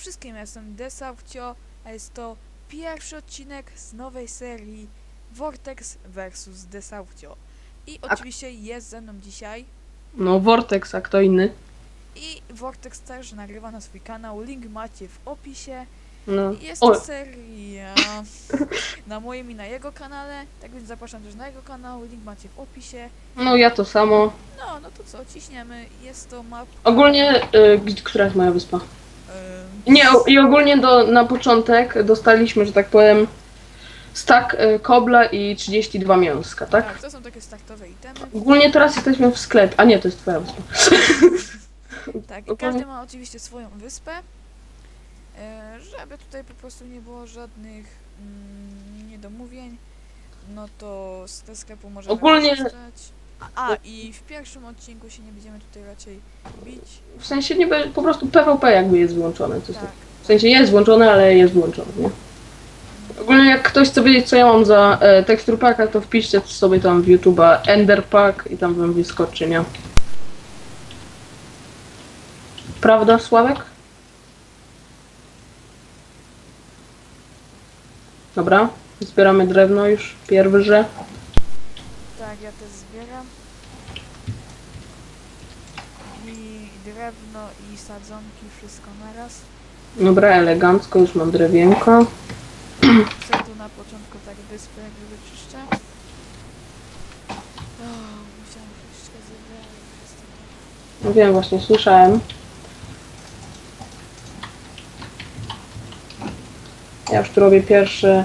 wszystkim, ja jestem Desaucio, a jest to pierwszy odcinek z nowej serii Vortex vs Desaucio. I oczywiście jest ze mną dzisiaj No, Vortex, a kto inny? i Vortex też nagrywa na swój kanał, link macie w opisie. No. Jest O, to seria na moim i na jego kanale, tak więc zapraszam też na jego kanał, link macie w opisie. no ja to samo. No, no to co, ciśniemy, jest to map... Ogólnie, y, gdzie- która jest moja wyspa? Nie, o- i ogólnie do, na początek dostaliśmy, że tak powiem, stack y, kobla i 32 mięska, tak? tak, to są takie startowe itemy. Ogólnie teraz jesteśmy w sklepie. A nie, to jest twoja wyspa. Tak, i każdy ma oczywiście swoją wyspę, e, żeby tutaj po prostu nie było żadnych mm, niedomówień, no to z tego sklepu możemy Ogólnie- korzystać. A, i w pierwszym odcinku się nie będziemy tutaj raczej bić. W sensie nie be- po prostu PvP jakby jest wyłączone. Coś Tak, tak. W sensie jest włączone, ale jest włączone, nie? Ogólnie jak ktoś chce wiedzieć co ja mam za e, tekstur packa, to wpiszcie sobie tam w YouTube'a Ender Pack i tam wam wyskoczy, nie? Prawda, Sławek? Dobra, zbieramy drewno już, pierwsze. tak, ja też. I drewno, i sadzonki, wszystko naraz. Dobra, elegancko, już mam drewienko. Chcę tu na początku tak wyspę jakby wyczyszczę. O, musiałam troszeczkę zebrać. jestem tak- No wiem, właśnie słyszałem. Ja już tu robię pierwsze,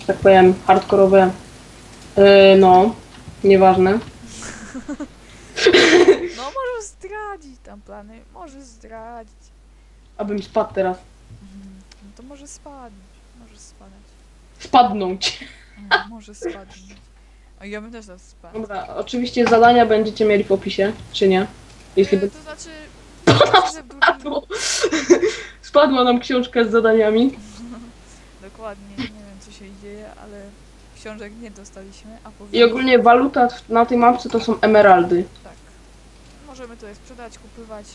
że tak powiem, hardkorowe. Yy, no, nieważne. No może zdradzić tam plany, może zdradzić. Abym spadł teraz. Mhm. No to może spadnąć, może spadać. Spadnąć. Mm, może spadnąć. A ja bym też teraz spadł. Dobra, oczywiście zadania będziecie mieli w opisie, czy nie? Jeśli E, by... to znaczy, myślę, że dużym... Spadło. Spadła nam książka z zadaniami. Dokładnie, nie wiem co się dzieje, ale książek nie dostaliśmy, a I ogólnie waluta w- na tej mapce to są emeraldy. Tak. Możemy to je sprzedać, kupywać.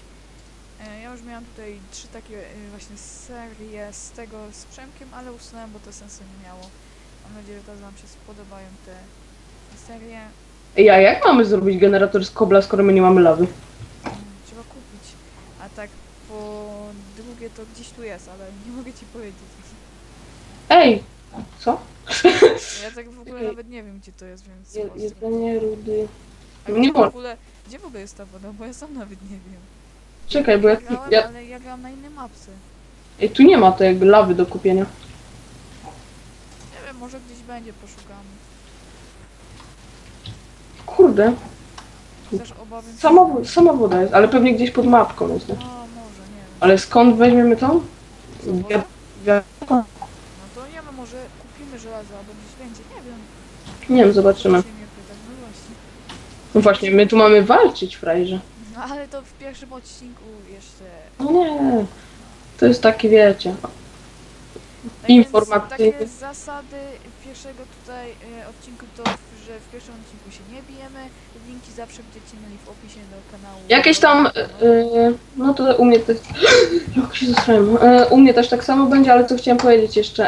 E, Ja już miałam tutaj trzy takie e, właśnie serie z tego z Przemkiem, ale usunąłem, bo to sensu nie miało. Mam nadzieję, że teraz Wam się spodobają te serie. Ej, a jak mamy zrobić generator z kobla, skoro my nie mamy lawy? Mm, Trzeba kupić. A tak po drugie to gdzieś tu jest, ale nie mogę Ci powiedzieć. Ej! Co? Ja tak w ogóle nawet nie wiem, gdzie to jest, więc... Je, pozdro. jedzenie rudy. A nie gdzie w ogóle, gdzie w ogóle jest ta woda? Bo ja sam nawet nie wiem. Czekaj, bo ja, grałem, ja... ale ja grałam na innej mapce. Ej, tu nie ma tej lawy do kupienia. Nie wiem, może gdzieś będzie, poszukamy. Kurde, Chcesz sama, wo- sama woda jest, ale pewnie gdzieś pod mapką jest, nie? O, może, nie wiem. Ale skąd weźmiemy tą? Co, woda? Wi- wi- No to nie wiem, może kupimy żelazo, albo gdzieś będzie, nie wiem. Nie wiem, zobaczymy. Się mnie pytać, no właśnie. No właśnie, my tu mamy walczyć, frajerze. No ale to w pierwszym odcinku jeszcze... No nie, to jest takie, wiecie. Tak Informacyjny. Takie zasady pierwszego tutaj e, odcinku to, że w pierwszym odcinku się nie bijemy. Linki zawsze będziecie mieli w opisie do kanału. Jakieś tam, y, no to u mnie też, jak się zasrałem, y, u mnie też tak samo będzie, ale co chciałem powiedzieć jeszcze,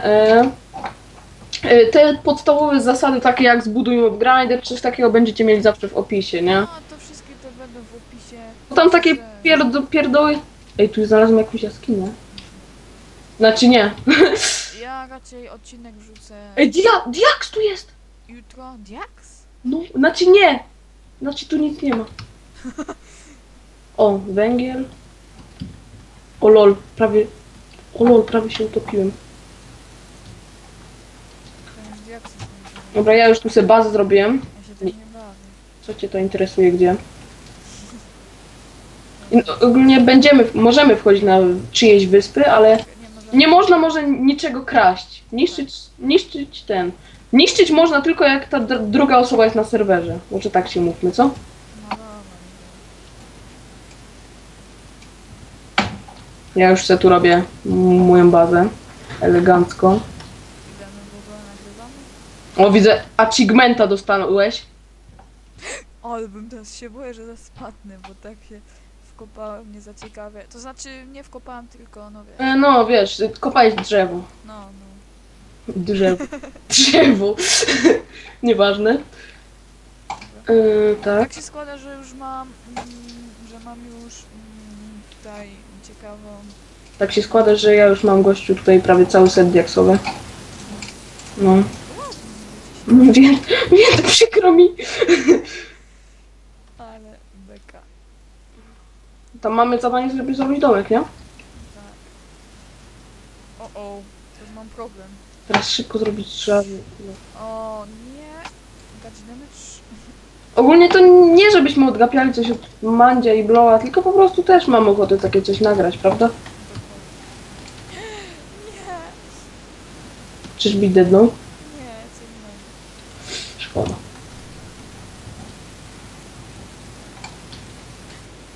y, te podstawowe zasady takie jak zbuduj mob grinder, coś takiego będziecie mieli zawsze w opisie, nie? No to wszystkie te będą w opisie. Bo tam takie pierdo, pierdoły, ej tu znalazłem jakąś jaskinię. Znaczy nie. Ja raczej odcinek wrzucę Ej, dia, Diaks tu jest! jutro. Diaks? No, znaczy nie! Znaczy tu nic nie ma. O, węgiel. O lol, prawie... O lol, prawie się utopiłem. Jest. Dobra, ja już tu sobie bazę zrobiłem. Ja się nie bawię. Co cię to interesuje, gdzie? I no, Ogólnie będziemy, możemy wchodzić na czyjeś wyspy, ale Nie, można może niczego kraść. Niszczyć, niszczyć ten. Niszczyć można tylko jak ta dr- druga osoba jest na serwerze. Może tak się mówmy, co? Ja już sobie tu robię moją bazę. Nagrywamy? O, widzę, achievementa dostałeś. O, bym teraz się boję, że zaspadnę, bo tak się w wkopałem, nie zaciekawie. To znaczy, nie wkopałem, tylko, no wiesz, E, No, wiesz, kopałeś drzewo. no, no. Drzewo. Drzewo. Nieważne. E, tak. Tak się składa, że już mam, mm, że mam już mm, tutaj ciekawą... Tak się składa, że ja już mam gościu tutaj prawie cały set diaksowy. No. Wiem, to przykro mi. Ale beka, Tam mamy zadanie, żeby zrobić domek, nie? tak. O, o, już mam problem. Teraz szybko zrobić trzeba. O, nie. Dać damage. Ogólnie to nie żebyśmy odgapiali coś od Mandzia i Blowa, tylko po prostu też mam ochotę takie coś nagrać, prawda? Nie, Czyżby dedną? nie, co innego. Szkoda.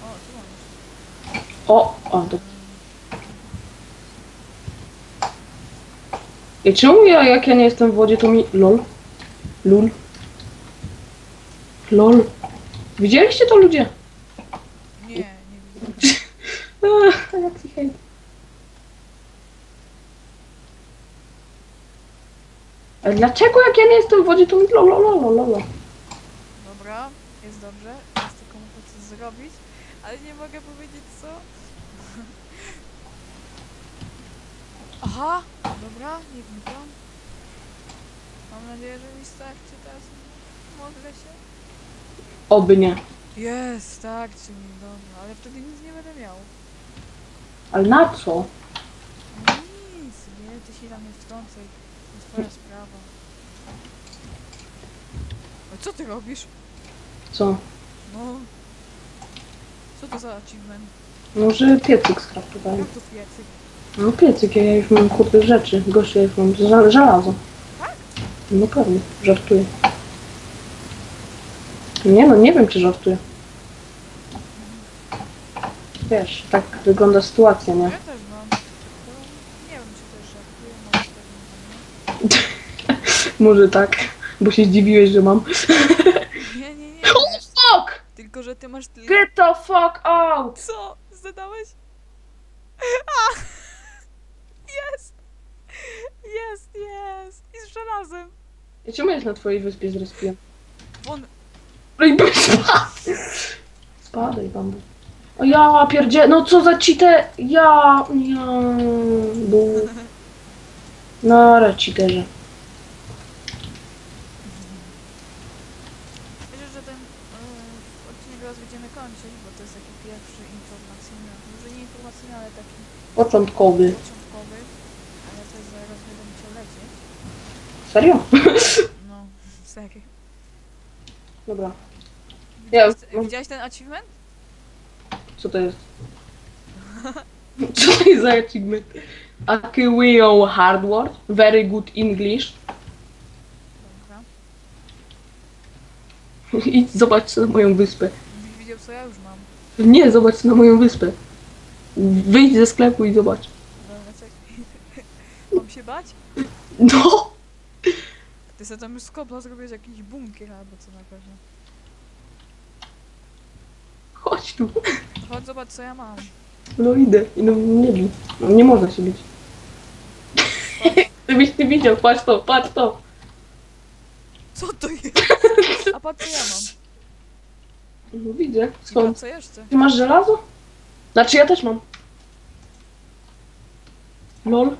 O, tu mam jeszcze. O, o, to... I czemu ja, jak ja nie jestem w wodzie, to mi... Lol. Lul. Lol. Widzieliście to ludzie? Nie, nie widzę. Ach, jaki hejt. Ale dlaczego jak ja nie jestem w wodzie, to mi lol, lol, lol, lol. Dobra, jest dobrze. Jest tylko muszę coś zrobić, ale nie mogę powiedzieć co. Aha, dobra, nie wnikam. Mam nadzieję, że mi starczy teraz. Modlę się. Oby nie. Jest, starczy mi, dobra, ale wtedy nic nie będę miał. Ale na co? Nic, nie, ty się tam nie wtrącaj. To twoja sprawa. A co ty robisz? Co? No. Co to za achievement? No, że piecyk skraftowałem. Jak to piecyk? No piecyk, ja już mam kurde rzeczy. Goście, ja już mam ża- żelazo. No pewnie, żartuję. Nie no, nie wiem czy żartuję. Wiesz, tak wygląda sytuacja, nie? Ja też mam. Nie wiem, czy też żartuję, może też nie. Może tak, bo się zdziwiłeś, że mam. Nie, nie, nie. Oh fuck! Tylko, że ty masz tylko... Get the fuck out! Co? Zadałeś? A! Jest! Jest, jest! I z żelazem! Ja czemu jest na twojej wyspie zrespiłem? On... No i bez Spadaj, bambu. O ja pierdzie... No co za cheatę! Ja... Ja... Bu... Nara, cheaterze. Myślę, że ten yy, odcinek teraz będziemy kończyć, bo to jest taki pierwszy informacyjny, może nie informacyjny, ale taki Początkowy. początkowy. Ale też zaraz będę musiał lecieć. Serio? No, serio. Dobra. Ja- Widziałeś, widziałeś ten achievement? Co to jest? Co to jest za achievement? Akiwio hardware. Very good English. Dobra. Idź zobacz na moją wyspę. Byś widział, co ja już mam. Nie, zobacz na moją wyspę. Wyjdź ze sklepu i zobacz. Dobra, czekaj. Mam się bać? No! Ty sobie tam już z kobla zrobisz jakiś bunkier albo co na pewno. Chodź tu. Chodź zobacz co ja mam. No idę. No nie bij. No, nie można się bić. Gdybyś ty widział, patrz to, patrz to. Co to jest? A patrz co ja mam. No, widzę. I Skąd? patrz co jeszcze. Ty masz żelazo? Znaczy ja też mam. Lol.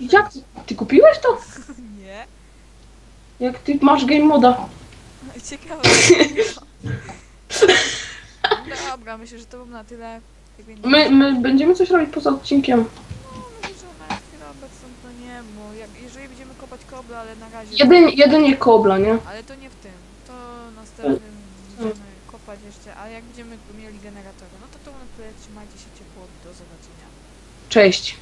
Jak? Ty, ty kupiłeś to? Nie. Jak ty masz game moda? Ciekawe. Dobra, myślę, że to było na tyle. My, my będziemy coś robić poza odcinkiem. No, myślę, że na chwilę obecną to nie, bo jak, jeżeli będziemy kopać kobla, ale na razie... Jeden, jedynie kobla, nie? Ale to nie w tym. To następnym będziemy kopać jeszcze, a jak będziemy mieli generatora, no to to na tyle. Trzymajcie się ciepło. Do zobaczenia. Cześć.